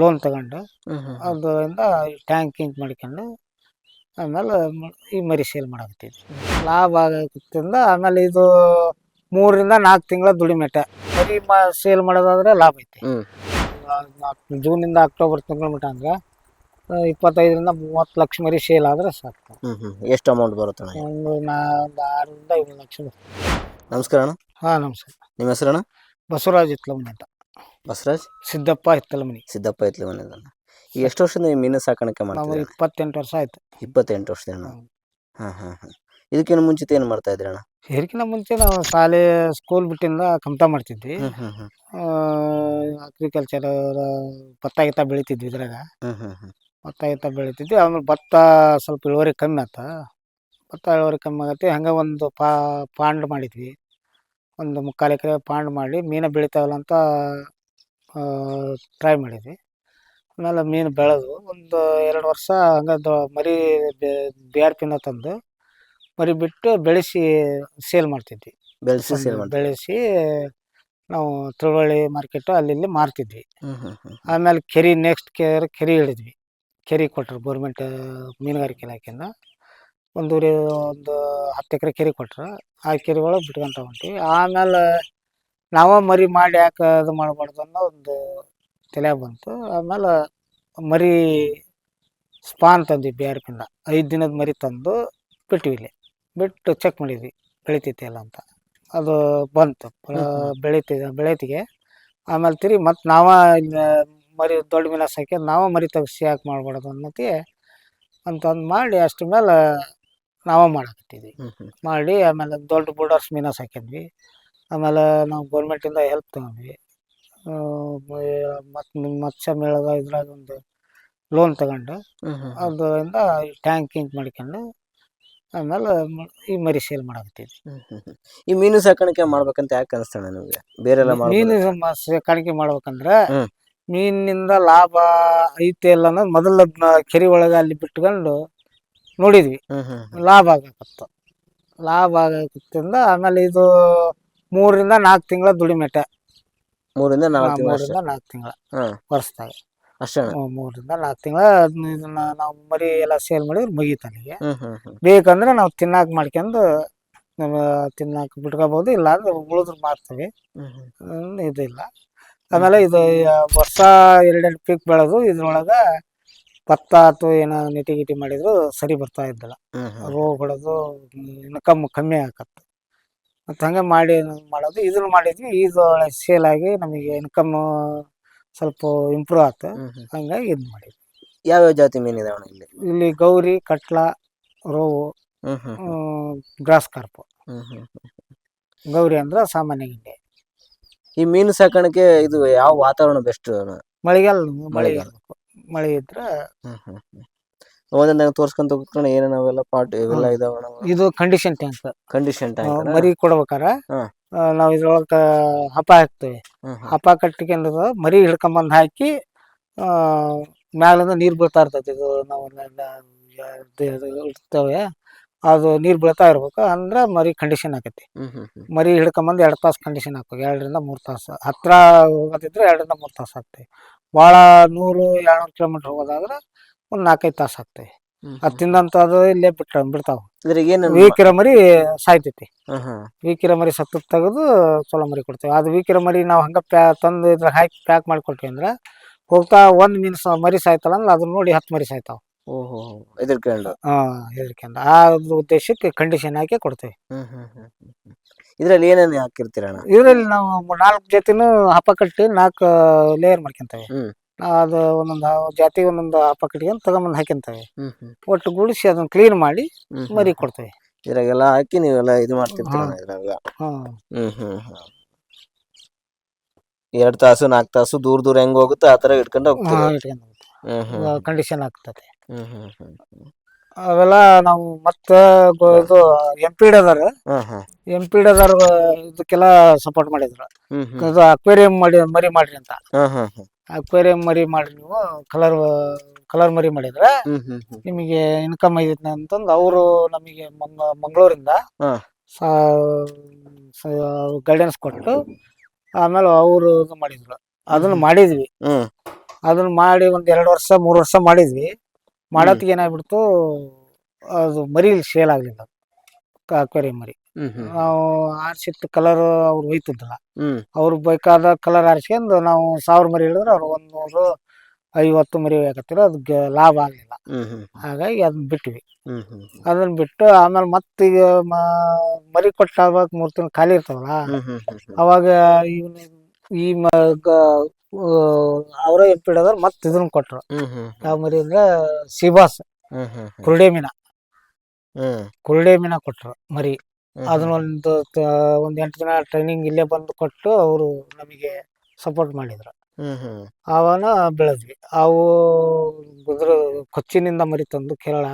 Loan ತಗೊಂಡು ಅದರಿಂದ tank ink ಮಾಡ್ಕೊಂಡು ಆಮೇಲೆ ಈ ಮರಿ ಸೇಲ್ ಮಾಡಕತ್ತಿದ್ವಿ. ಲಾಭ ಆಗತ್ತಿಂದ ಆಮೇಲೆ ಇದು ಮೂರರಿಂದ ನಾಲ್ಕು ತಿಂಗಳ ದುಡಿಮೆಟ. ಮರಿ ಮಾ ಸೇಲ್ ಮಾಡೋದಾದ್ರೆ ಲಾಭ ಐತಿ. ಜೂನಿಂದ ಅಕ್ಟೋಬರ್ ತಿಂಗಳ ಮಟ ಅಂದ್ರೆ ಇಪ್ಪತ್ತೈದರಿಂದ ಮೂವತ್ತು ಲಕ್ಷ ಮರಿ ಸೇಲ್ ಆದ್ರೆ ಸಾಕು. ಎಷ್ಟು ಅಮೌಂಟ್ ಬರುತ್ತೆ ಒಂದು ನಾ ಒಂದು ಆರರಿಂದ ಏಳು ಲಕ್ಷ ಬರುತ್ತೆ. ನಮಸ್ಕಾರ ಅಣ್ಣ. ಹಾಂ ನಮಸ್ಕಾರ. ನಿಮ್ಮ ಹೆಸರಣ್ಣ? ಬಸವರಾಜ್ ಇತ್ಲಮ್ಮ ಅಂತ. ಬಸವರಾಜ್? ಸಿದ್ದಪ್ಪ ಹಿತ್ತಲಮನಿ. ಸಿದ್ದಪ್ಪ ಇತ್ಲಿ ಮನೆಯದನ್ನ ಈಗ ಎಷ್ಟು ವರ್ಷದಿಂದ ಮೀನು ಸಾಕಾಣಿಕೆ ನಾವು ಇಪ್ಪತ್ತೆಂಟು ವರ್ಷ ಆಯ್ತು. ಇಪ್ಪತ್ತೆಂಟು ವರ್ಷದಿಂದ? ಹ್ಮ್. ಹಾಂ ಹಾಂ ಹಾಂ. ಇದಕ್ಕಿಂತ ಮುಂಚಿತ ಏನು ಮಾಡ್ತಾ ಇದ್ರಿ ಅಣ್ಣ? ಇದಕ್ಕಿಂತ ಮುಂಚೆ ನಾವು ಶಾಲೆ ಸ್ಕೂಲ್ ಬಿಟ್ಟಿಂದ ಕಮ್ತಾ ಮಾಡ್ತಿದ್ವಿ. ಹ್ಮ್ ಹ್ಮ್ ಹ್ಮ್. ಅಗ್ರಿಕಲ್ಚರ್ ಭತ್ತ ಗಿತ್ತ ಬೆಳಿತಿದ್ವಿ ಇದ್ರಾಗ. ಹ್ಮ್ ಹ್ಮ್ ಹ್ಮ್. ಭತ್ತ ಗಿತ್ತ ಬೆಳಿತಿದ್ವಿ. ಆಮೇಲೆ ಭತ್ತ ಸ್ವಲ್ಪ ಇಳುವರಿ ಕಮ್ಮಿ ಆತ. ಭತ್ತ ಇಳುವರಿ ಕಮ್ಮಿ ಆಗತ್ತೆ. ಹಂಗೆ ಒಂದು ಪಾ ಪಾಂಡ್ ಮಾಡಿದ್ವಿ. ಒಂದು ಮುಕ್ಕಾಲು ಎಕರೆ ಪಾಂಡ್ ಮಾಡಿ ಮೀನು ಬೆಳಿತಾವಲ್ಲ ಅಂತ ಟ್ರೈ ಮಾಡಿದ್ವಿ. ಆಮೇಲೆ ಮೀನು ಬೆಳೆದು ಒಂದು ಎರಡು ವರ್ಷ ಹಂಗೆ ದೊ- ಮರಿ ಬಿ ಆರ್ ಪಿನ ತಂದು ಮರಿ ಬಿಟ್ಟು ಬೆಳೆಸಿ ಸೇಲ್ ಮಾಡ್ತಿದ್ವಿ. ಬೆಳೆಸಿ ಸೇಲ್ ಬೆಳೆಸಿ ನಾವು ತಿಳುವಳ್ಳಿ ಮಾರ್ಕೆಟು ಅಲ್ಲಿ ಇಲ್ಲಿ ಮಾರ್ತಿದ್ವಿ. ಆಮೇಲೆ ಕೆರೆ ನೆಕ್ಸ್ಟ್ ಕೆರೆ ಕೆರೆ ಹಿಡಿದ್ವಿ. ಕೆರೆ ಕೊಟ್ಟರು ಗೌರ್ಮೆಂಟ್ ಮೀನುಗಾರಿಕೆ ಇಲಾಖೆಯಿಂದ. ಒಂದೂರಿ ಒಂದು ಹತ್ತು ಎಕರೆ ಕೆರೆ ಕೊಟ್ರು. ಆ ಕೆರೆ ಒಳಗೆ ಬಿಟ್ಕೊಂತ ಹೊಂಟಿವಿ. ಆಮೇಲೆ ನಾವ ಮರಿ ಮಾಡಿ ಯಾಕೆ ಇದು ಮಾಡಬಾರ್ದು ಅನ್ನೋ ಒಂದು ತಲೆ ಬಂತು. ಆಮೇಲೆ ಮರಿ ಸ್ಪಾನ್ ತಂದ್ವಿ ಬಿ ಆರ್ ಪಿಂದ ಐದು ದಿನದ ಮರಿ ತಂದು ಬಿಟ್ವಿ ಇಲ್ಲಿ. ಬಿಟ್ಟು ಚೆಕ್ ಮಾಡಿದ್ವಿ ಬೆಳಿತೈತಿ ಅಲ್ಲ ಅಂತ. ಅದು ಬಂತು. ಹ್ಮ್. ಬೆಳೆತಿಗೆ. ಆಮೇಲೆ ತಿರುಗಿ ಮತ್ತೆ ನಾವ ಮರಿ ದೊಡ್ಡ ಮೀನ ಸಾಕಿ ನಾವ ಮರಿ ತೆಗ್ಸಿ ಯಾಕೆ ಮಾಡ್ಬಾರ್ದು ಅನ್ನತಿ ಅಂತಂದು ಮಾಡಿ ಅಷ್ಟು ಮೇಲೆ ನಾವ ಮಾಡಕತ್ತಿದ್ವಿ. ಮಾಡಿ ಆಮೇಲೆ ದೊಡ್ಡ ಬೋರ್ಡರ್ಸ್ ಮೀನಾಸ್ ಸಾಕಿದ್ವಿ ಆಮೇಲೆ ನಾವು ಗೌರ್ಮೆಂಟಿಂದ ಹೆಲ್ಪ್ ತಗೊಂಡ್ವಿ ಮತ್ತು ಮತ್ಸ್ಯ ಮೇಳದ ಇದ್ರಾಗ ಒಂದು ಲೋನ್ ತಗೊಂಡು. ಅದರಿಂದ ಟ್ಯಾಂಕ್ ಇಂಕ್ ಮಾಡ್ಕೊಂಡು ಆಮೇಲೆ ಈ ಮರಿ ಸೇಲ್ ಮಾಡಕತ್ತಿದ್ವಿ. ಈ ಮೀನು ಸಾಕಾಣಿಕೆ ಮಾಡ್ಬೇಕಂತ ಯಾಕೆ ಅನಿಸ್ತಣ್ಣ ನಿಮಗೆ ಬೇರೆಲ್ಲ ಮೀನು ಸಾಕಾಣಿಕೆ ಮಾಡ್ಬೇಕಂದ್ರೆ. ಮೀನಿನಿಂದ ಲಾಭ ಐತೆ ಇಲ್ಲ ಅನ್ನೋದು ಮೊದಲ ಕೆರೆ ಒಳಗೆ ಅಲ್ಲಿ ಬಿಟ್ಕೊಂಡು ನೋಡಿದ್ವಿ. ಲಾಭ ಆಗಾಕತ್ತ ಲಾಭ ಆಗಕತ್ತಿಂದ ಆಮೇಲೆ ಇದು ಮೂರರಿಂದ ನಾಲ್ಕು ತಿಂಗಳ ದುಡಿಮೆಟ ಮೂರಿಂದ ನಾಲ್ಕು ತಿಂಗಳು ಮೂರರಿಂದ ನಾಲ್ಕು ತಿಂಗಳ ಹ್ಮ್ ವರ್ಷದಾಗ. ಅಷ್ಟೇ ಮೂರರಿಂದ ನಾಲ್ಕು ತಿಂಗಳ ಇದನ್ನ ನಾವು ಮರಿ ಎಲ್ಲ ಸೇಲ್ ಮಾಡಿದ್ರೆ ಮುಗೀತು ಅಲ್ಲಿಗೆ ಹ್ಮ್ ಹ್ಮ್ ಹ್ಮ್. ಬೇಕಂದ್ರೆ ನಾವು ತಿನ್ನಾಕ ಮಾಡ್ಕೊಂಡು ನಮ್ಮ ತಿನ್ನಾಕ ಬಿಟ್ಕೋಬಹುದು ಇಲ್ಲ ಅಂದ್ರೆ ಉಳಿದ್ರೆ ಮಾರ್ತೀವಿ ಹ್ಮ್ ಹ್ಮ್. ಹ್ಮ್, ಇದಿಲ್ಲ. ಆಮೇಲೆ ಇದು ವರ್ಷ ಎರಡೆರಡು ಪೀಕ್ ಬೆಳೆದು ಇದ್ರೊಳಗ ಭತ್ತ ಅಥವಾ ಏನೋ ನಿಟಿ ಗಿಟಿ ಮಾಡಿದ್ರು ಸರಿ ಬರ್ತಾ ಇದ್ದಿಲ್ಲ. ಹ್ಮ್ ಹ್ಮ್. ರೋಗ ಹೊಡೆದು ಇನ್ಕಮ್ ಕಮ್ಮಿ ಆಕತ್ತು. ಮತ್ತು ಹಂಗೆ ಮಾಡಿ ಮಾಡೋದು. ಇದನ್ನು ಮಾಡಿದ್ವಿ. ಇದು ಸೇಲ್ ಆಗಿ ನಮಗೆ ಇನ್ಕಮ್ ಸ್ವಲ್ಪ ಇಂಪ್ರೂವ್ ಆಯ್ತು. ಹಂಗಾಗಿ ಇದು ಮಾಡಿದ್ವಿ. ಯಾವ್ಯಾವ ಜಾತಿ ಮೀನು ಇದಾವಣ್ಣ ಇಲ್ಲಿ? ಇಲ್ಲಿ ಗೌರಿ ಕಟ್ಲ ರೋವು ಹ್ಮ್ ಹ್ಮ್ ಗ್ರಾಸ್ ಕಾರ್ಪ್. ಹ್ಮ್ ಹ್ಮ್ ಗೌರಿ ಅಂದ್ರೆ ಸಾಮಾನ್ಯ ಗಿಂಡೆ. ಈ ಮೀನು ಸಾಕಾಣಿಕೆ ಇದು ಯಾವ ವಾತಾವರಣ ಬೆಸ್ಟ್ ಮಳೆಗಾಲ ಮಳೆ ಮಳೆಗಾಲ. ಮಳೆ ಇದ್ರೆ ಒಂದೊಂದಾಗ ತೋರ್ಸ್ಕೊಂತ ಹೋಗ್ತಾನೆ ಏನೇನ ನಾವೆಲ್ಲ ಪಾಟ್ ಇವೆಲ್ಲ ಇದಾವ ಇದು ಕಂಡೀಷನ್ ಟ್ಯಾಂಕ್ ಕಂಡೀಷನ್ ಟ್ಯಾಂಕ್ ಮರಿ ಕೊಡ್ಬೇಕಾರ? ಹಾ. ನಾವು ಇದ್ರೊಳಗ ಹಪ ಹಾಕ್ತೇವೆ. ಹಪ ಕಟ್ಟಿಕೊಂಡು ಮರಿ ಹಿಡ್ಕೊಂಬಂದು ಹಾಕಿ ಆ, ಮ್ಯಾಲಿಂದ ನೀರು ಬೀಳ್ತಾ ಇರ್ತೈತಿ. ಇದು ನಾವು ನೆಲ ಇದು- ಇದು ಇರ್ತವೆ ಅದು ನೀರು ಬೀಳ್ತಾ ಇರ್ಬೇಕು. ಅಂದ್ರೆ ಮರಿ ಕಂಡೀಷನ್ ಆಕೈತಿ. ಮರಿ ಹಿಡ್ಕೊಂಬಂದು ಎರಡು ತಾಸು ಕಂಡೀಷನ್ ಹಾಕ್ಬೇಕು. ಎರಡರಿಂದ ಮೂರು ತಾಸು. ಹತ್ರ ಹೋಗೋದಿದ್ರೆ ಎರಡರಿಂದ ಮೂರು ತಾಸು ಆಗ್ತೈತಿ. ಭಾಳ ನೂರು ಎರಡ್ನೂರು ಕಿಲೋಮೀಟ್ರ್ ಹೋಗೋದಾದ್ರೆ ಒಂದು ನಾಲ್ಕೈದು ತಾಸು ಆಗ್ತವೆ ಅದ್ ತಿಂದಂತ ಇಲ್ಲೇ ಬಿಟ್ಟ ಬಿಡ್ತಾವೆ. ಇದ್ರಾಗ ಏನು ವೀಕಿರ ಮರಿ ಸಾಯ್ತೈತಿ. ವೀಕಿರ ಮರಿ ಸತ್ತು ತೆಗೆದು ಚಲೋ ಮರಿ ಕೊಡ್ತೇವೆ. ಅದು ವೀಕಿರ ಮರಿ ನಾವು ಹಂಗ ಪ್ಯಾ ತಂದು ಇದ್ರಾಗ ಹಾಕಿ ಪ್ಯಾಕ್ ಮಾಡಿ ಕೊಟ್ವಿ ಅಂದ್ರೆ ಹೋಗ್ತಾ ಒಂದ್ ಮೀನ್ ಸ ಮರಿ ಸಾಯ್ತಲ್ಲ ಅಂದ್ರೆ ಅದನ್ನ ನೋಡಿ ಹತ್ತು ಮರಿ ಸಾಯ್ತಾವ. ಓಹೋ ಎದುರ್ಕೊಂಡು ಹಾಂ ಹೆದರ್ಕೊಂಡು. ಆ ಒಂದು ಉದ್ದೇಶಕ್ಕೆ ಕಂಡೀಷನ್ ಹಾಕಿ ಕೊಡ್ತೇವೆ. ಹ್ಮ್ ಹ್ಮ್ ಹ್ಮ್ ಹ್ಮ್ ಹ್ಮ್. ಇದ್ರಲ್ಲಿ ಏನೇನು ಹಾಕಿರ್ತೀರ ಇದ್ರಲ್ಲಿ ನಾವು ಮೂ- ನಾಲ್ಕು ಜಾತಿನೂ ಹಪ್ಪ ಕಟ್ಟಿ ನಾಲ್ಕು ಲೇಯರ್ ಮಾಡ್ಕೊಂತೇವೆ. ಹ್ಮ್. ಅದು ಒಂದೊಂದು ಜಾತಿ ಒಂದೊಂದು ಪಕಟಿಗೆ ತಗೊಂಬಂದು ಹಾಕಿಂತವೆ ಹ್ಮ್ ಹ್ಮ್. ಒಟ್ಟು ಗುಡಿಸಿ ಅದನ್ನ ಕ್ಲೀನ್ ಮಾಡಿ. ಮರಿ ಕೊಡ್ತೇವೆ. ಇದ್ರಾಗೆಲ್ಲ ಹಾಕಿ ನೀವೆಲ್ಲ ಇದು ಮಾಡ್ತಿರ್ತೀರ ಹಾ. ಇದ್ರಾಗ ಹ್ಮ್. ಹ್ಮ್ ಹ್ಮ್ ಹ್ಮ್. ಎರಡ್ ತಾಸು ನಾಲ್ಕು ತಾಸು ದೂರ ದೂರ ಹೆಂಗ್ ಹೋಗುತ್ತೆ ಆ ತರ ಇಟ್ಕೊಂಡು ಹೋಗ್ತೀರಿ. ಹಾಂ ಹ್ಮ್ ಹ್ಮ್ ಕಂಡೀಷನ್ ಆಗ್ತದೆ. ಹ್ಮ್ ಹ್ಮ್ ಹ್ಮ್ ಹ್ಮ್. ಅವೆಲ್ಲ ನಾವು ಮತ್ತೆ ಗೊ- ಇದು ಎಂ ಪಿ ಡದಾರ ಹ್ಮ್ ಹ್ಮ್. ಎಂ ಪಿ ಡದಾರ ಇದಕ್ಕೆಲ್ಲ ಸಪೋರ್ಟ್ ಮಾಡಿದ್ರು. ಹ್ಮ್ ಹ್ಮ್. ಇದು ಅಕ್ವೇರಿಯಂ ಮಾಡಿ ಮರಿ ಮಾಡ್ರಿ ಅಂತ. ಹ್ಮ್ ಹ್ಮ್ ಹ್ಮ್. ಅಕ್ವೇರಿಯಂ ಮರಿ ಮಾಡ್ರಿ ನೀವು ಕಲರ್ ಕಲರ್ ಮರಿ ಮಾಡಿದ್ರೆ ಹ್ಮ್ ಹ್ಮ್ ಹ್ಮ್. ನಿಮಗೆ ಇನ್ಕಮ್ ಐದೈತೆ ಅಂತಂದು ಅವರು ನಮಗೆ ಮಂಗ ಮಂಗಳೂರಿಂದ ಹಾ. ಗೈಡೆನ್ಸ್ ಕೊಟ್ಟು ಆಮೇಲೆ ಅವರು ಇದು ಮಾಡಿದ್ರು. ಅದನ್ನ ಮಾಡಿದ್ವಿ. ಹ್ಮ್. ಅದನ್ನ ಮಾಡಿ ಒಂದ್ ಎರಡು ವರ್ಷ ಮೂರು ವರ್ಷ ಮಾಡಿದ್ವಿ. ಮಾಡೋತ್ಗೆ ಏನಾಗ್ಬಿಡ್ತು ಅದು ಮರಿ ಸೇಲ್ ಆಗ್ಲಿಲ್ಲ. ಅಕ್ವೇರಿಯಂ ಮರಿ. ನಾವು ಆರ್ಸಿಟ್ಟು ಕಲರ್ ಅವ್ರು ಒಯ್ತಿದ್ದಿಲ್ಲ ಹ್ಮ್. ಅವ್ರು ಬೇಕಾದ ಕಲರ್ ಆರಿಸ್ಕೊಂಡು ನಾವು ಸಾವಿರ ಮರಿ ಹಿಡಿದ್ರೆ ಅವ್ರು ಒಂದ್ ನೂರು ಐವತ್ತು ಮರಿ ಬೇಕತ್ತಿರ ಅದಕ್ಕೆ ಲಾಭ ಆಗಲಿಲ್ಲ. ಹ್ಮ್ ಹ್ಮ್. ಹಾಗಾಗಿ ಅದನ್ನ ಬಿಟ್ವಿ. ಹ್ಮ್ ಹ್ಮ್. ಅದನ್ನ ಬಿಟ್ಟು ಆಮೇಲೆ ಮತ್ತೀಗ ಮ- ಮರಿ ಕೊಟ್ಟಾಗ ಮೂರು ತಿಂಗಳು ಖಾಲಿ ಇರ್ತಾವಲ್ಲ ಹ್ಮ್ ಹ್ಮ್ ಹ್ಮ್ ಹ್ಮ್. ಅವಾಗ ಇವನ್ ಈ ಅವರ ಎಪ್ಪಿಡೋದ್ರ ಮತ್ತೆ ಇದನ್ನ ಕೊಟ್ರು. ಹ್ಮ್ ಹ್ಮ್. ಯಾವ ಮರಿ ಅಂದ್ರೆ ಸಿಬಾಸ್ ಹ್ಮ್ ಹ್ಮ್ ಹ್ಮ್. ಕುರುಡೆ ಮೀನ. ಹ್ಮ್. ಕುರುಡೆ ಮೀನ ಕೊಟ್ರು ಮರಿ. ಹ್ಮ್ ಅದನ್ನ ಒಂದು ಎಂಟು ದಿನ ಟ್ರೈನಿಂಗ್ ಇಲ್ಲೇ ಬಂದು ಕೊಟ್ಟು ಅವರು ನಮಗೆ ಸಪೋರ್ಟ್ ಮಾಡಿದ್ರು. ಹ್ಮ್ ಹ್ಮ್. ಅವನ ಬೆಳೆದ್ವಿ. ಅವು ಗುದ್ರ ಕೊಚ್ಚಿನಿಂದ ಮರಿ ತಂದು ಕೇರಳ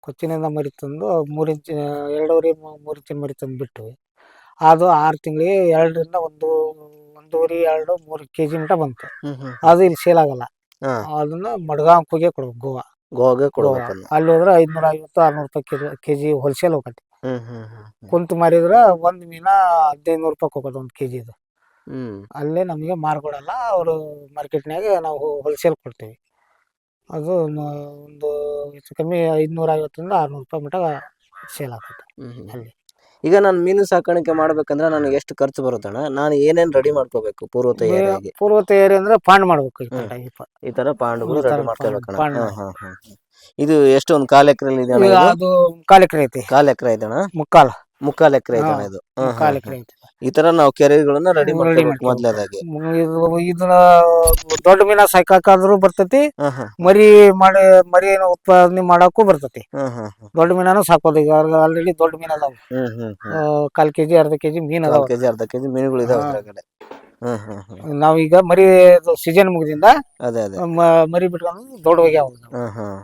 ಕೊಚ್ಚಿನಿಂದ ಮರಿ ತಂದು ಮೂರು ಇಂಚ್ ಎರಡೂವರೆ ಮೂರು ಇಂಚಿನ ಮರಿ ತಂದು ಬಿಟ್ವಿ. ಅದು ಆರು ತಿಂಗಳಿಗೆ ಎರಡರಿಂದ ಒಂದು ಒಂದೂವರೆ ಎರಡು ಮೂರು ಕೆ ಜಿ ಮಟ ಬಂತು. ಹ್ಮ್ ಹ್ಮ್. ಅದು ಇಲ್ಲಿ ಸೇಲ್ ಆಗಲ್ಲ. ಹಾ. ಅದನ್ನ ಕೂಗೆ ಕೊಡ್ಬೇಕು ಗೋವಾ. ಗೋವಾಗೆ ಗೋವಾ. ಅಲ್ಲಿ ಹೋದ್ರೆ ಐದ್ನೂರ ಐವತ್ತು ಆರ್ನೂರು ರೂಪಾಯಿ ಕೆ ಜಿ ಹೋಲ್ಸೇಲ್ ಹೋಗತ್ತೆ. ಹ್ಮ್ ಹ್ಮ್ ಕುಂತು ಮಾರಿದ್ರೆ ಒಂದು ಮೀನ ಹದಿನೈದು ನೂರು ರೂಪಾಯಿ ಹೋಗೋದು ಒಂದು ಕೆಜಿ ಜಿದು ಹ್ಮ್. ಅಲ್ಲೇ ನಮಗೆ ಮಾರ್ಕೊಡಲ್ಲ ಅವರು ಮಾರ್ಕೆಟ್ನಾಗ ನಾವು ಹೋಲ್ಸೇಲ್ ಕೊಡ್ತೀವಿ. ಅದು ಒಂದು ಹೆಚ್ಚು ಕಮ್ಮಿ ಐದುನೂರ ಐವತ್ತರಿಂದ ಆರ್ನೂರು ರೂಪಾಯಿ ಮಟ್ಟ ಸೇಲ್ ಆಗ್ತದೆ ಹ್ಮ್ ಹ್ಮ್. ಅಲ್ಲಿ. ಈಗ ನಾನು ಮೀನು ಸಾಕಾಣಿಕೆ ಮಾಡ್ಬೇಕಂದ್ರೆ ನನಗೆ ಎಷ್ಟು ಖರ್ಚು ಬರುತ್ತಣ್ಣ ನಾನು ಏನೇನ್ ರೆಡಿ ಮಾಡ್ಕೋಬೇಕು ಪೂರ್ವ ತಯಾರಿ ಪೂರ್ವ ತಯಾರಿ ಅಂದ್ರೆ ಪಾಂಡ್ ಮಾಡ್ಬೇಕು ಈ ತರ ಪಾಂಡುಗಳು ಈ ತರ ರೆಡಿ ಮಾಡ್ಕೋಬೇಕಣ್ಣ. ಪಾಂಡ್ ಹಾ, ಹಾ, ಹಾ, ಹಾ. ಇದು ಎಷ್ಟು ಒಂದು ಕಾಲ್ ಎಕರೆ ಇದೆ ಅದು ಮುಕ್ಕಾಲ್ ಎಕರೆ ಐತಿ. ಕಾಲ್ ಎಕರೆ ಐತಣ್ಣ ಮುಕ್ಕಾಲ್. ಮುಕ್ಕಾಲ್ ಎಕರೆ ಇದೆ ಇದು. ಹಾ, ಹಾ, ಮುಕ್ಕಾಲ್ ಎಕರೆ ಐತಿ. ಈ ತರ ನಾವು ಕೆರೆಗಳನ್ನ ರೆಡಿ Ready ಮಾಡ್ಕೋಬೇಕು ಮಾಡ್ಕೋಬೇಕು. ಮೊದ್ಲೇದಾಗಿ. ಮ್- ಇದು ಇದನ್ನ ದೊಡ್ಡ ಮೀನ ಸಾಕಾಕಾದ್ರೂ ಬರ್ತೈತಿ. ಹಾ ಹಾ. ಮರಿ ಮಾಡಿ ಮರಿ ಉತ್ಪಾದನೆ ಮಾಡಕ್ಕೂ ಬರ್ತೈತಿ. ಹಾ ಹಾ ಹಾ. ದೊಡ್ಡ ಮೀನಾನು ಸಾಕೋದು. ಈಗ ಆಲ್ರೆಡಿ ದೊಡ್ಡ ಮೀನ್ ಅದಾವ ಹ್ಮ್ ಹ್ಮ್. ಹ್ಮ್ ಕಾಲ್ ಕೆಜಿ ಅರ್ಧ ಕೆಜಿ ಮೀನ್ ಕಾಲ್ ಅದಾವ. ಕೆಜಿ ಅರ್ಧ ಕೆಜಿ ಮೀನುಗಳು ಇದಾವೆ ಹಾ. ನಾವೀಗ ಮರಿ ಸೀಸನ್ ಮುಗಿದಿಂದ ಅದೇ ಅದೇ. ಮ- ಮರಿ ಬಿಟ್ಕೊಂಡು ದೊಡ್ಡ ಹೋಗ್ಯಾವ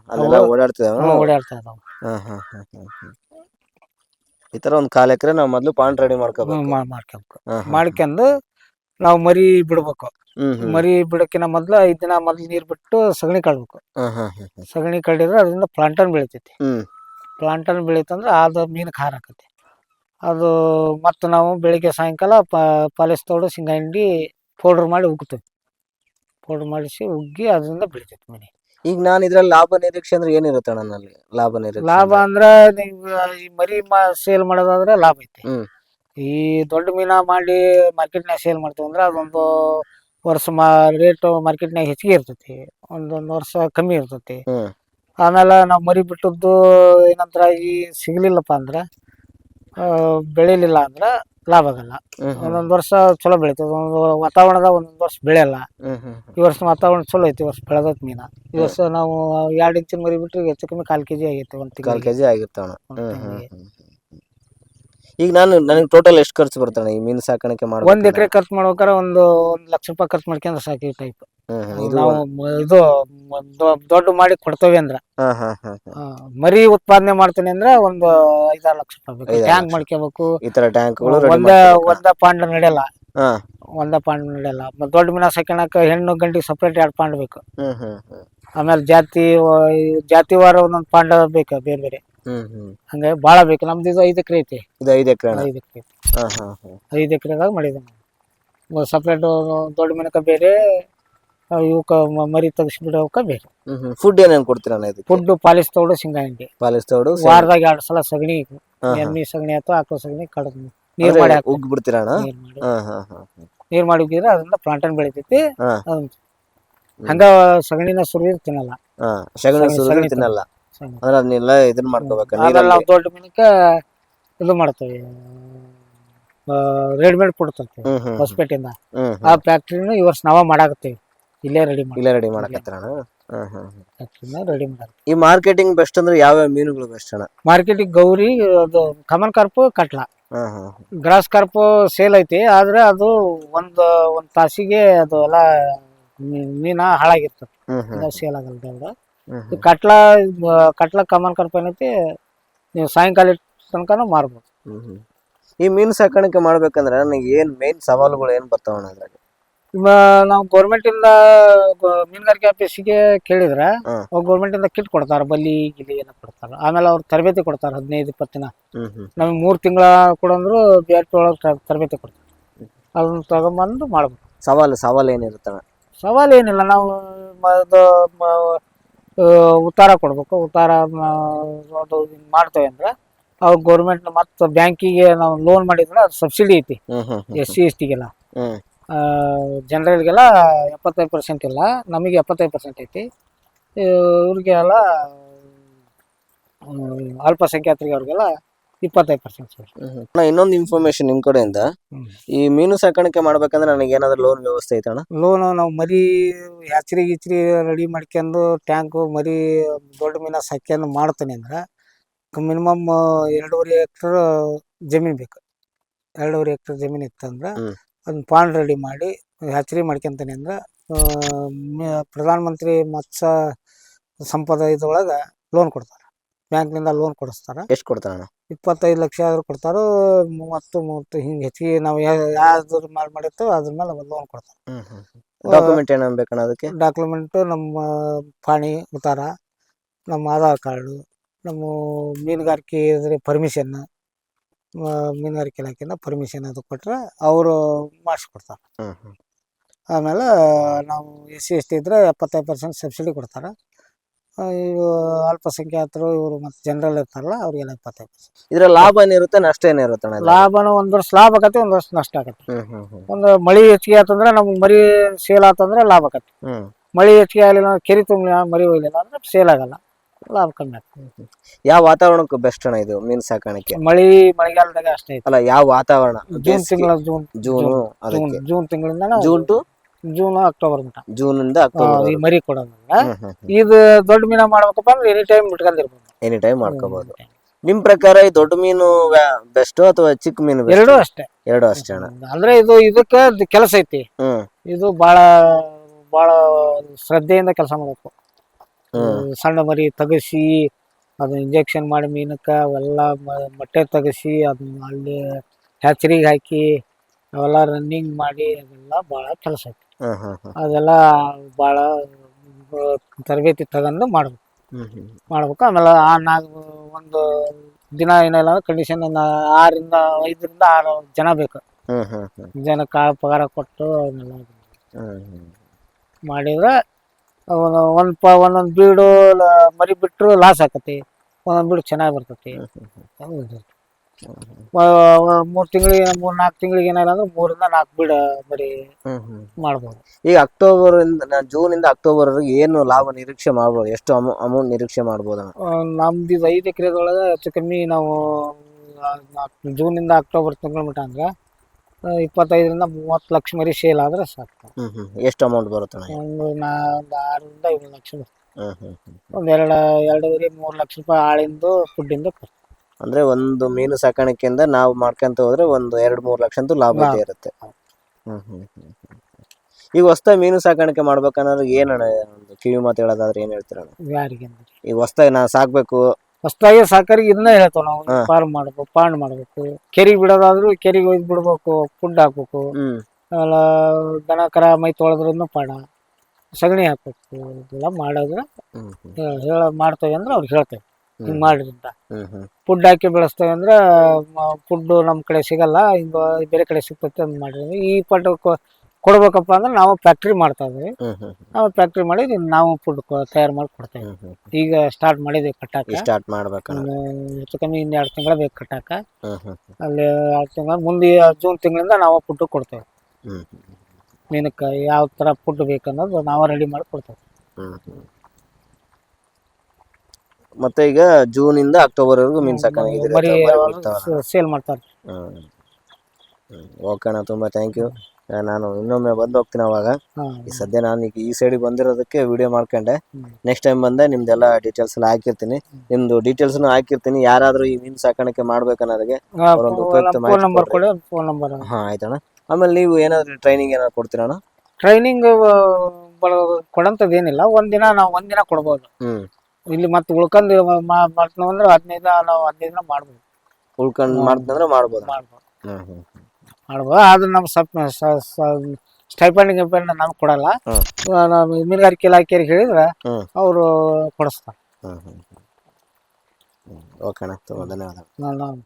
ಅಲ್ಲೆಲ್ಲ ಅವು- ಓಡಾಡ್ತಿದಾವ? ಓಡಾಡ್ತಾ ಇದಾವ. ಈ ತರ ಒಂದ್ ಕಾಲ ಎಕರೆ ನಾವು ಮೊದ್ಲು ಪಾಂಡ್ ರೆಡಿ ಮಾಡ್ಕೋಬೇಕು. ಹ್ಮ್, ಮಾ- ಮಾಡ್ಕೊಬೇಕು. ಹಾ, ಹಾ. ಮಾಡ್ಕೊಂಡು ನಾವು ಮರಿ ಬಿಡ್ಬೇಕು. ಹ್ಮ್ ಹ್ಮ್. ಮರಿ ಬಿಡಕ್ಕಿನ ಮೊದ್ಲ ಐದ್ ದಿನ ಮೊದ್ಲು ನೀರ್ ಬಿಟ್ಟು ಸಗಣಿ ಕಳ್ಬೇಕು. ಸಗಣಿ ಕಡಿದ್ರೆ ಅದರಿಂದ ಪ್ಲಾಂಟನ್ ಬೆಳಿತೈತಿ. ಹ್ಮ್. ಪ್ಲಾಂಟನ್ ಬೆಳೀತಂದ್ರೆ ಅದು ಮೀನ್ ಖಾರ ಆಕತಿ. ಅದು ಮತ್ತು ನಾವು ಬೆಳಿಗ್ಗೆ ಸಾಯಂಕಾಲ ಪಾಲಿಸ್ ತೋಡು ಶೇಂಗಾ ಹಿಂಡಿ ಪೌಡ್ರ್ ಮಾಡಿ ಉಗ್ತೇವೆ. ಪೌಡ್ರ್ ಮಾಡಿಸಿ ಉಗ್ಗಿ ಅದರಿಂದ ಬೆಳಿತೈತಿ ಮನೆ. ಈಗ ನಾನು ಇದ್ರಲ್ಲಿ ಲಾಭ ನಿರೀಕ್ಷೆ ಅಂದ್ರೆ ಏನಿರುತ್ತೆ ಅಣ್ಣ ನಲ್ಲಿ ಲಾಭ ನಿರೀಕ್ಷೆ ಲಾಭ ಅಂದ್ರೆ? ನೀವು ಈ ಮರಿ ಸೇಲ್ ಮಾಡೋದಾದ್ರೆ ಲಾಭ ಐತಿ. ಹ್ಮ್. ಈ ದೊಡ್ಡ ಮೀನಾ ಮಾಡಿ ಮಾರ್ಕೆಟ್ನಾಗ ಸೇಲ್ ಮಾಡ್ತೀವಿ ಅಂದ್ರೆ ಅದೊಂದು ವರ್ಷ ಮಾ ರೇಟು ಮಾರ್ಕೆಟ್ನಾಗ ಹೆಚ್ಚಿಗೆ ಇರ್ತೈತಿ. ಒಂದೊಂದು ವರ್ಷ ಕಮ್ಮಿ ಇರ್ತೈತಿ. ಹ್ಮ್. ಆಮೇಲೆ ನಾವು ಮರಿ ಬಿಟ್ಟದ್ದು ಏನಂದ್ರ ಈ ಸಿಗ್ಲಿಲ್ಲಪ್ಪ ಅಂದ್ರೆ ಬೆಳಿಲಿಲ್ಲ ಅಂದ್ರೆ ಲಾಭ ಆಗಲ್ಲ. ಒಂದೊಂದು ವರ್ಷ ಚಲೋ ಬೆಳಿತದೆ. ಒಂದು ವಾತಾವರಣದಾಗ ಒಂದೊಂದು ವರ್ಷ ಬೆಳೆಯಲ್ಲ. ಈ ವರ್ಷ ವಾತಾವರಣ ಚಲೋ ಐತಿ ಈ ವರ್ಷ ಬೆಳೆದೈತಿ ಮೀನ. ಈ ವರ್ಷ ನಾವು ಎರಡು ಇಂಚಿನ ಮರಿ ಬಿಟ್ರೆ ಹೆಚ್ಚು ಕಮ್ಮಿ ಕಾಲು ಕೆಜಿ ಜಿ ಆಗೈತೆ ಒಂದು ಕಾಲ್ ಕೆಜಿ ಆಗಿರ್ತಾವ. ಈಗ ನಾನು ನನಗೆ ಟೋಟಲ್ ಎಷ್ಟು ಖರ್ಚು ಬರ್ತಾನೆ ಈ ಮೀನು ಸಾಕಾಣಿಕೆ ಮಾಡಿ ಒಂದ್ ಎಕರೆ ಖರ್ಚು ಮಾಡ್ಬೇಕಾರೆ ಒಂದು ಒಂದು ಲಕ್ಷ ರೂಪಾಯಿ ಖರ್ಚು ಮಾಡ್ಕೊಂಡ್ರೆ ಸಾಕಿ ಈ ಟೈಪ್ ನಾವು ಇದು ದೊಡ್ಡ ಮಾಡಿ ಕೊಡ್ತೇವೆ ಅಂದ್ರ. ಆ, ಮರಿ ಉತ್ಪಾದನೆ ಮಾಡ್ತೇನೆ ಅಂದ್ರ ಒಂದು ಐದಾರು ಲಕ್ಷ ರೂಪಾಯಿ ಬೇಕು ಐದಾರು ಟ್ಯಾಂಕ್ ಲಕ್ಷ. ಮಾಡ್ಕೋಬೇಕು ಈ ತರ ಟ್ಯಾಂಕ್ಗಳು ಒಂದ ಒಂದ ಪಾಂಡ್ ನಡೆಯಲ್ಲ. ಹಾ. ಒಂದ ಪಾಂಡ ನಡೆಯಲ್ಲ. ಮತ್ತ್ ದೊಡ್ಡ ಮೀನ ಸಾಕೋಣಕ ಹೆಣ್ಣು ಗಂಡಿಗೆ ಸಪ್ರೇಟ್ ಎರಡು ಪಾಂಡ್ ಬೇಕು. ಹ್ಮ್ ಹ್ಮ್ ಹ್ಮ್. ಆಮೇಲೆ ಜಾತಿ ವ- ಈ ಜಾತಿವಾರ ಒಂದೊಂದು ಪಾಂಡ ಬೇಕು ಬೇರೆ ಬೇರೆ. ಹ್ಮ್ ಹ್ಮ್. ಹಂಗಾಗಿ ಬಾಳ ಬೇಕು. ನಮ್ದು ಇದು ಐದು ಎಕರೆ ಐತಿ. ಇದು ಐದು ಎಕರೆ ಐದ್ ಎಕರೆ ಐದು ಎಕರೆದಾಗ ಮಾಡಿದ್ದೇನೆ ಸಪ್ರೇಟ್ ದೊಡ್ಡ ಮೀನಕ ಬೇರೆ ಇವಕ್ಕ ಮರಿ ತೆಗಿಸ್ಬಿಡೋಕ ಬೇಕು. ಏನೇನು ಫುಡ್ ಏನೇನ್ ಕೊಡ್ತೀರಣ್ಣ ಇದಕ್ಕೆ? ಫುಡ್ ಪಾಲಿಸ್ ತೋಡು ಸಿಂಗ ಹಿಂಡಿ. ಪಾಲಿಸ್ ತೋಡು ವಾರದಾಗ ಎರಡು ಸಲ ಸಗಣಿ. ಎಮ್ಮಿ ಸಗಣಿ ಅಥವಾ ಆಕಳ ಸಗಣಿ ಕಡದ್ ನೀರ್ ಮಾಡಿ ಉಗ್ಗಿ ಉಗ್ ಬಿಡ್ತೀರಣ್ಣ ನೀರ್ ಮಾಡಿ. ಹಾ ಹಾ ಹಾ. ನೀರ್ ಮಾಡಿ ಉಗ್ಗಿದ್ರೆ ಅದರಿಂದ ಪ್ಲಾಂಟನ್ ಬೆಳಿತೈತಿ. ಹಾ. ಅದನ್ನ ಹಂಗ ಸಗಣಿನ ಸುರಿದ್ರೆ ತಿನ್ನಲ್ಲ. ಹಾ ಸಗಣಿ ಸಗಣಿ- ಸುರಿದ್ರೆ ಸಗಣಿ ತಿನ್ನಲ್ಲ. ಸಗಣಿ. ಅಂದ್ರೆ ಅದನ್ನೆಲ್ಲ ಇದನ್ನ ಮಾಡ್ಕೋಬೇಕು. ಆಮೇಲೆ ನೀರಲ್ಲಿ ನಾವು ದೊಡ್ಡ ಮೀನಕ್ಕ ಇದು ಮಾಡ್ತೇವೆ. ರೆಡಿಮೇಡ್ ಕೊಡ್ತೇವೆ. ಹ್ಮ್ ಹ್ಮ್ ಹೊಸಪೇಟೆಯಿಂದ. ಹ್ಮ್ ಆ ಫ್ಯಾಕ್ಟ್ರಿನ ಈ ವರ್ಷ ನಾವ ಮಾಡಾಕತ್ತೀವಿ. ಇಲ್ಲೇ ರೆಡಿ ಮಾಡಿ ಇಲ್ಲೇ ರೆಡಿ ಮಾಡಕತ್ತಾರಣ ಹ್ಮ್ ಹ್ಮ್ ರೆಡಿ ಮಾಡಿ ಈ ಮಾರ್ಕೆಟಿಂಗ್ ಬೆಸ್ಟ್ ಅಂದ್ರೆ ಯಾವ ಮೀನುಗಳು ಬೆಸ್ಟ್ ಅಣ್ಣ? ಮಾರ್ಕೆಟಿಗೆ ಗೌರಿ ಅದು common carp catla. Hmm hmm grass carp sale ಐತಿ ಆದ್ರೆ ಅದು ಒಂದು ಒಂದ್ ತಾಸಿಗೆ ಅದು ಎಲ್ಲ ಮೀ- ಮೀನ ಹಾಳಾಗಿರ್ತದೆ. ಹ್ಮ್ ಹ್ಮ್. ಸೇಲ್ ಆಗಲ್ಲ ದೇವ್ರ ಹ್ಮ್ ಕಟ್ಲ ಆ, ಕಟ್ಲ ಕಮನ್ ಕಾರ್ಪ್ ಏನೈತಿ ನೀವು ಸಾಯಂಕಾಲ ತನಕನೂ ಮಾರ್ಬೋದು. ಹ್ಮ್ ಹ್ಮ್. ಈ ಮೀನು ಸಾಕಾಣಿಕೆ ಮಾಡ್ಬೇಕಂದ್ರೆ ನನಗೆ ಏನ್ ಮೇನ್ ಸವಾಲುಗಳು ಏನ್ ಬರ್ತಾವಣ್ಣ ಅದ್ರಾಗ? ನಾವು ಗೌರ್ಮೆಂಟ್ ಇಂದ ಗೊ- ಮೀನುಗಾರಿಕೆ ಆಫೀಸಿಗೆ ಕೇಳಿದ್ರ. ಅವ್ರು ಗೌರ್ಮೆಂಟ್ ಇಂದ ಕಿಟ್ ಕೊಡ್ತಾರ ಬಲಿ ಗಿಲಿ ಏನ ಕೊಡ್ತಾರ. ಆಮೇಲೆ ಅವ್ರ ತರಬೇತಿ ಕೊಡ್ತಾರ ಹದಿನೈದು ಇಪ್ಪತ್ತು ದಿನ ಹ್ಮ್ ಹ್ಮ್. ನಮಗೆ ಮೂರು ತಿಂಗಳ ಕೊಡಂದ್ರು ಬೇರೆ ಒಳಗೆ ತರಬೇತಿ ಕೊಡ್ತಾರೆ. ಅದನ್ನ ತಗೊಂಬಂದು ಮಾಡ್ಬೇಕು. ಸವಾಲು ಸವಾಲು ಏನಿರುತ್ತಣ್ಣ ಸವಾಲು ಏನಿಲ್ಲ ನಾವು ಇದು ಮ- ಆ, ಉತ್ತಾರ ಕೊಡ್ಬೇಕು. ಉತ್ತಾರ ಮ- ಅದು ಹಿಂಗ್ ಮಾಡ್ತೇವೆ ಅಂದ್ರೆ ಅವು ಗೌರ್ಮೆಂಟ್ ಮತ್ತೆ ಬ್ಯಾಂಕಿಗೆ ನಾವು ಲೋನ್ ಮಾಡಿದ್ರೆ ಅದು ಸಬ್ಸಿಡಿ ಐತಿ. ಹ್ಮ್ ಹ್ಮ್ ಹ್ಮ್ ಎಸ್ ಸಿ ಎಸ್ ಟಿಗೆಲ್ಲ ಹ್ಮ್. ಜನರಲ್ಗೆಲ್ಲ ಎಪ್ಪತ್ತೈದು ಪರ್ಸೆಂಟ್ ಇಲ್ಲ ನಮಗೆ ಎಪ್ಪತ್ತೈದು ಪರ್ಸೆಂಟ್ ಐತಿ. ಇವ್ರಿಗೆಲ್ಲ ಅಲ್ಪಸಂಖ್ಯಾತರಿಗೆ ಅವ್ರಿಗೆಲ್ಲ ಇಪ್ಪತ್ತೈದು ಪರ್ಸೆಂಟ್ ಸರ್. ಅಣ್ಣ ಇನ್ನೊಂದು ಇನ್ಫಾರ್ಮೇಶನ್ ನಿಮ್ಮ ಕಡೆಯಿಂದ. ಈ ಮೀನು ಸಾಕಾಣಿಕೆ ಮಾಡ್ಬೇಕಂದ್ರೆ ನನಗೆ ಏನಾದ್ರು ಲೋನ್ ವ್ಯವಸ್ಥೆ ಐತಣ್ಣ? ಲೋನು ನಾವು ಮರಿ ಹ್ಯಾಚ್ರಿ ಗಿಚ್ರಿ ರೆಡಿ ಮಾಡ್ಕೊಂಡು ಟ್ಯಾಂಕು ಮರಿ ದೊಡ್ಡ ಮೀನ ಸಾಕ್ಯಂದು ಮಾಡ್ತೀನಿ ಅಂದ್ರೆ ಮಿನಿಮಮ್ ಎರಡೂವರೆ ಎಕ್ಟರ್ ಜಮೀನು ಬೇಕು. ಎರಡೂವರೆ ಎಕ್ಟರ್ ಜಮೀನು ಇತ್ತಂದ್ರೆ. ಅದನ್ನ ಪಾಂಡ್ ರೆಡಿ ಮಾಡಿ ಹ್ಯಾಚರಿ ಮಾಡ್ಕೊಂತೀನಿ ಅಂದ್ರೆ ಆ, ಮ- ಪ್ರಧಾನ ಮಂತ್ರಿ ಮತ್ಸ್ಯ ಸಂಪದ ಇದ್ರೊಳಗೆ ಲೋನ್ ಕೊಡ್ತಾರೆ. ಬ್ಯಾಂಕ್ನಿಂದ ಲೋನ್ ಕೊಡಿಸ್ತಾರೆ. ಎಷ್ಟು ಕೊಡ್ತಾರಣ್ಣ ಇಪ್ಪತ್ತೈದು ಲಕ್ಷ ಆದ್ರೂ ಕೊಡ್ತಾರೋ ಮೂವತ್ತು ಮೂವತ್ತು ಹಿಂಗೆ ಹೆಚ್ಚಿಗೆ ನಾವು ಯಾವ್ದ್ರ ಮೇಲೆ ಮಾಡಿರ್ತೇವೆ ಅದ್ರ ಮೇಲೆ ಲೋನ್ ಕೊಡ್ತಾರೆ. ಡಾಕ್ಯುಮೆಂಟ್ ಏನು ಬೇಕಣ್ಣ ಅದಕ್ಕೆ? ಡಾಕ್ಯುಮೆಂಟು ನಮ್ಮ ಪಾಣಿ ಉತ್ತಾರ ನಮ್ಮ ಆಧಾರ್ ಕಾರ್ಡು ನಮ್ಮ ಮೀನುಗಾರಿಕೆ ಇದ್ರೆ ಪರ್ಮಿಷನ್ ಮೀನುಗಾರಿಕೆ ಇಲಾಖೆಯಿಂದ ಪರ್ಮಿಷನ್ ಅದು ಕೊಟ್ಟರೆ ಅವರು ಮಾಡಿಸ್ಕೊಡ್ತಾರೆ. ಆಮೇಲೆ ನಾವು ಎಸ್ ಸಿ ಎಸ್ ಟಿ ಇದ್ದರೆ ಎಪ್ಪತ್ತೈದು ಪರ್ಸೆಂಟ್ ಸಬ್ಸಿಡಿ ಕೊಡ್ತಾರೆ. ಇವು ಅಲ್ಪಸಂಖ್ಯಾತರು ಇವರು ಮತ್ತು ಜನರಲ್ ಇರ್ತಾರಲ್ಲ ಅವ್ರಿಗೆಲ್ಲ ಎಪ್ಪತ್ತೈದು ಪರ್ಸೆಂಟ್ ಇದರ ಲಾಭ ಏನಿರುತ್ತೆ ನಷ್ಟ ಏನಿರುತ್ತೆ ಅಣ್ಣ? ಲಾಭನ ಒಂದು ವರ್ಷ ಲಾಭ ಆಗತ್ತೆ ಒಂದು ವರ್ಷ ನಷ್ಟ ಆಗತ್ತೆ. ಹ್ಮ್ ಹ್ಮ್ ಒಂದು ಮಳೆ ಹೆಚ್ಚಿಗೆ ಆತಂದ್ರೆ ನಮ್ಗೆ ಮರಿ ಸೇಲ್ ಆತಂದ್ರೆ ಲಾಭ ಆಗತ್ತೆ. ಹ್ಞೂ ಮಳಿ ಹೆಚ್ಚಿಗೆ ಆಗಲಿಲ್ಲ ಕೆರೆ ತುಂಬ ಮರಿ ಒಯ್ಲಿಲ್ಲ ಅಂದ್ರೆ ಸೇಲ್ ಆಗಲ್ಲ. ಲಾಭ ಕಮ್ಮಿ ಆಗ್ತದೆ ಯಾವ ವಾತಾವರಣಕ್ಕೂ ಬೆಸ್ಟ್ ಅಣ್ಣ ಇದು ಮೀನ್ ಸಾಕಾಣಿಕೆ. ಮಳಿ ಮಳೆಗಾಲದಾಗ ಅಷ್ಟೇ ಐತಿ. ಅಲ್ಲ ಯಾವ ವಾತಾವರಣ? ಜೂನ್ ತಿಂಗಳ ಜೂನ್ ಜೂನ್ ಜೂನ್ ಅದಕ್ಕೆ. ಜೂನ್ ತಿಂಗಳಿಂದ ಜೂನ್ ಟು? ಜೂನ್ ಅಕ್ಟೋಬರ್ ಮಟ ಜೂನ್ ಇಂದ ಆ, ಅಕ್ಟೋಬರ್ ಈ ಮರಿ ಕೊಡೋದ್ರಿಂದ ಹ್ಮ್ ಇದು ದೊಡ್ಡ ಮೀನ ಮಾಡ್ಬೇಕಪ್ಪ ಅಂದ್ರೆ ಎನಿ ಟೈಮ್ ಇಟ್ಕೊಂಡಿರ್ಬೋದು. ಎನಿ ಟೈಮ್ ಮಾಡ್ಕೋಬಹುದು ನಿಮ್ ಪ್ರಕಾರ ಈ ದೊಡ್ಡ ಮೀನು ಬೆಸ್ಟ್ ಅಥವಾ ಚಿಕ್ಕ ಮೀನು best? ಎರಡೂ ಅಷ್ಟೇ. ಎರಡು ಅಷ್ಟೇ ಅಣ್ಣ. ಅಂದ್ರೆ ಇದು ಇದಕ್ಕೆ ಕೆಲಸ ಐತಿ. ಹ್ಮ್. ಇದು ಬಹಳ ಬಹಳ ಶ್ರದ್ಧೆಯಿಂದ ಕೆಲಸ ಮಾಡಬೇಕು. ಸಣ್ಣ ಮರಿ ತಗಸಿ ಅದು ಇಂಜೆಕ್ಷನ್ ಮಾಡಿ ಮೀನಕ್ಕೆ ಅವೆಲ್ಲ ಮ- ಮೊಟ್ಟೆ ತಗಸಿ ಅದನ್ನ ಅಲ್ಲಿ ಹ್ಯಾಚರಿಗೆ ಹಾಕಿ ಅವೆಲ್ಲ ರನ್ನಿಂಗ್ ಮಾಡಿ ಅದೆಲ್ಲ ಭಾಳ ಕೆಲಸ ಐತಿ ಅದೆಲ್ಲ ಭಾಳ ತರಬೇತಿ ತಗೊಂಡು ಮಾಡ್ಬೇಕು. ಹ್ಮ್ ಹ್ಮ್ ಮಾಡ್ಬೇಕು. ಆಮೇಲೆ ಆ ನಾಲ್ಕು ಒಂದು ದಿನ ಏನಿಲ್ಲ ಕಂಡೀಷನ್ ಆರಿಂದ ಐದರಿಂದ ಆರು ಜನ ಬೇಕು. ಹ್ಮ್ ಹ್ಮ್ ಹ್ಮ್. ಜನಕ್ಕೆ ಪಗಾರ ಕೊಟ್ಟು ಅವನ್ನೆಲ್ಲ ಹ್ಮ್ ಹ್ಮ್. ಮಾಡಿದ್ರೆ ಒಂದು ಪ ಒಂದೊಂದು ಬೀಡು ಲ- ಮರಿ ಬಿಟ್ಟರು ಲಾಸ್ ಆಕತಿ. ಒಂದೊಂದು ಬೀಡು ಚೆನ್ನಾಗಿ ಬರ್ತೈತಿ. ಮೂರು ತಿಂಗಳಿಗೆ ಮೂರು ನಾಲ್ಕು ತಿಂಗಳಿಗೆ ಏನಿಲ್ಲ ಅಂದ್ರೆ ಮೂರಿಂದ ನಾಲ್ಕು ಬೀಡ ಮರಿ ಹ್ಮ್ ಹ್ಮ್ ಮಾಡ್ಬೋದು. ಈಗ ಅಕ್ಟೋಬರ್ ಇಂದ ಜೂನ್ ಇಂದ ಅಕ್ಟೋಬರ್ ವರೆಗೆ ಏನು ಲಾಭ ನಿರೀಕ್ಷೆ ಮಾಡ್ಬೋದು? ಎಷ್ಟು ಅಮೌಂಟ್ ನಿರೀಕ್ಷೆ ಮಾಡ್ಬೋದು? ಅಣ್ಣ ಆ, ನಮ್ದು ಇದು ಐದು ಎಕರೆದೊಳಗೆ ಹೆಚ್ಚು ಕಮ್ಮಿ ನಾವು ಜೂನ್ ಇಂದ ಜೂನಿಂದ ಅಕ್ಟೋಬರ್ ತಿಂಗಳ ಮಟ್ಟ ಅಂದ್ರೆ ಇಪ್ಪತ್ತೈದರಿಂದ ಮೂವತ್ತು ಲಕ್ಷ ಮರಿ ಸೇಲ್ ಆದ್ರೆ ಸಾಕು. ಹ್ಮ್ ಹ್ಮ್ ಎಷ್ಟು ಅಮೌಂಟ್ ಬರುತ್ತೆ ಅಣ್ಣ ಒಂದು ನಾ ಒಂದು ಆರರಿಂದ ಏಳು ಲಕ್ಷ ಬರ್ತದೆ. ಹ್ಮ್ ಹ್ಮ್ ಹ್ಮ್. ಒಂದು ಎರಡು ಎರಡೂವರೆ ಮೂರು ಲಕ್ಷ ರೂಪಾಯಿ ಆಳಿಂದು ಫುಡ್ಡಿಂದು ಅಂದರೆ ಒಂದು ಮೀನು ಸಾಕಾಣಿಕೆಯಿಂದ ನಾವು ಮಾಡ್ಕೊಂತ ಹೋದ್ರೆ ಒಂದು ಎರಡು ಮೂರು ಲಕ್ಷ ಅಂತೂ ಲಾಭ ಇದ್ದೇ ಇರುತ್ತೆ. ಹ್ಮ್ ಹ್ಮ್ ಹ್ಮ್ ಹ್ಮ್. ಹ್ಮ್. ಈಗ ಹೊಸ್ದಾಗಿ ಮೀನು ಸಾಕಾಣಿಕೆ ಮಾಡ್ಬೇಕನ್ನೋದು ಏನಣ್ಣ ಒಂದು ಕಿವಿ ಮಾತು ಹೇಳೋದಾದ್ರೆ ಏನ್ ಹೇಳ್ತೀರಣ್ಣ? ಯಾರಿಗೆ ಈಗ ಹೊಸ್ದಾಗಿ ನಾನು ಸಾಕ್ಬೇಕು ಹೊಸ್ದಾಗಿ ಸರ್ಕಾರಿಗೆ ಇದನ್ನ ಹೇಳ್ತಾವ ನಾವು. ಫಾರ್ಮ್ ಮಾಡ್ಬೇಕು ಪಾಂಡ್ ಮಾಡ್ಬೇಕು. ಕೆರಿಗೆ ಬಿಡೋದಾದ್ರೂ ಕೆರಿಗೆ ಒಯ್ದು ಬಿಡ್ಬೇಕು ಫುಡ್ ಹಾಕ್ಬೇಕು. ಆಮೇಲೆ ದನ ಕರ ಮೈ ತೊಳೆದ್ರೂ ಪಾಣ ಸಗಣಿ ಹಾಕ್ಬೇಕು ಇದೆಲ್ಲ ಮಾಡೋದ್ರ ಹೇಳ ಮಾಡ್ತೇವೆ ಅಂದ್ರೆ ಅವ್ರು ಹೇಳ್ತೇವೆ. ಹಿಂಗೆ ಮಾಡಿದ್ರಿಂದ. ಫುಡ್ ಹಾಕಿ ಬೆಳೆಸ್ತೇವೆ ಅಂದ್ರೆ ಫುಡ್ ನಮ್ಮ ಕಡೆ ಸಿಗಲ್ಲ ಹಿಂಗ ಬೇರೆ ಕಡೆ ಸಿಗ್ತೈತೆ ಅಂತ ಈ ಪಟ್ಟು ಕೊಡ್ಬೇಕಪ್ಪ ಅಂದ್ರೆ ನಾವು ಫ್ಯಾಕ್ಟ್ರಿ ಮಾಡ್ತಾ ಇದ್ವಿ. ನಾವು ಫ್ಯಾಕ್ಟ್ರಿ ಮಾಡಿ ನಾವು ಫುಡ್ ತಯಾರು ಮಾಡಿ ಕೊಡ್ತೇವೆ. ಈಗ ಸ್ಟಾರ್ಟ್ ಮಾಡಿದ್ವಿ ಕಟ್ಟಾಕ. ಸ್ಟಾರ್ಟ್ ಮಾಡ್ಬೇಕು ಹೆಚ್ಚು ಕಮ್ಮಿ ಇನ್ನು ಎರಡು ತಿಂಗಳ ಬೇಕು ಕಟ್ಟಾಕ. ಅಲ್ಲಿ ಎರಡು ತಿಂಗಳ ಮುಂದೆ ಜೂನ್ ತಿಂಗಳಿಂದ ನಾವು ಫುಡ್ ಕೊಡ್ತೇವೆ. ಹ್ಮ್ ಮೀನಕ್ಕೆ ಯಾವ ಥರ ಫುಡ್ ಬೇಕನ್ನೋದು ನಾವು ರೆಡಿ ಮಾಡಿ ಕೊಡ್ತೇವೆ. ಮತ್ತೆ ಈಗ ಜೂನ್ ಇಂದ ಅಕ್ಟೋಬರ್ ವರೆಗೂ ಮೀನ್ ಸಾಕಾಣಿಕೆ ಸೇಲ್ ಮಾಡ್ತಾರೆ ಓಕೆ ಅಣ್ಣ ತುಂಬಾ ಥ್ಯಾಂಕ್ ಯು ನಾನು ಇನ್ನೊಮ್ಮೆ ಬಂದು ಹೋಗ್ತೀನಿ ಅವಾಗ. ಈ ಸದ್ಯ ನಾನು ಈಗ ಈ ಸೈಡಿಗೆ ಬಂದಿರೋದಕ್ಕೆ ವಿಡಿಯೋ ಮಾಡ್ಕೊಂಡೆ. ನೆಕ್ಸ್ಟ್ ಟೈಮ್ ಬಂದೆ ನಿಮ್ದೆಲ್ಲ ಡೀಟೇಲ್ಸ್ ಎಲ್ಲ ಹಾಕಿರ್ತೀನಿ. ನಿಮ್ದು ಡೀಟೇಲ್ಸ್ ಹಾಕಿರ್ತೀನಿ. ಯಾರಾದ್ರೂ ಈ ಮೀನು ಸಾಕಾಣಿಕೆ ಮಾಡ್ಬೇಕನ್ನೋರಿಗೆ ಅವರೊಂದು ಉಪಯುಕ್ತ ಮಾಹಿತಿ ಹಾ ಆಯ್ತಣ್ಣ. ಆಮೇಲೆ ನೀವು ಏನಾದ್ರು ಟ್ರೈನಿಂಗ್ ಏನಾದ್ರು ಕೊಡ್ತೀರಣ್ಣ ಟ್ರೈನಿಂಗ್ ಕೊಡಂತದೇನಿಲ್ಲ ಏನಿಲ್ಲ ಒಂದಿನ ನಾವು ಒಂದಿನ ಕೊಡ್ಬೋದು. ಇಲ್ಲಿ ಮತ್ತೆ ಉಳ್ಕೊಂಡು ಮಾಡ್ತೀವಿ ಅಂದ್ರೆ ಹದಿನೈದು ನಾವು ಹದಿನೈದು ದಿನ ಮಾಡ್ಬೋದು. ಉಳ್ಕೊಂಡ್ ಮಾಡ್ತಂದ್ರೆ ಮಾಡ್ಬೋದು ಮಾಡ್ಬೋದು. ಹ್ಮ್ ಹ್ಮ್. ಮಾಡ್ಬೋದು. ಆದ್ರೆ ನಮ್ಮ ಸಪ್ ಸ್ಟೈಪಂಡ್ ಗಿಪಂಡ್ ನಮ್ಗೆ ಕೊಡಲ್ಲ. ನಾವು ಮೀನುಗಾರಿಕೆ ಇಲಾಖೆಯವ್ರಿಗೆ ಹೇಳಿದ್ರೆ ಅವರು ಕೊಡಿಸ್ತಾರೆ. ಓಕೆ ಅಣ್ಣ. ತುಂಬ ಧನ್ಯವಾದ ನಾನು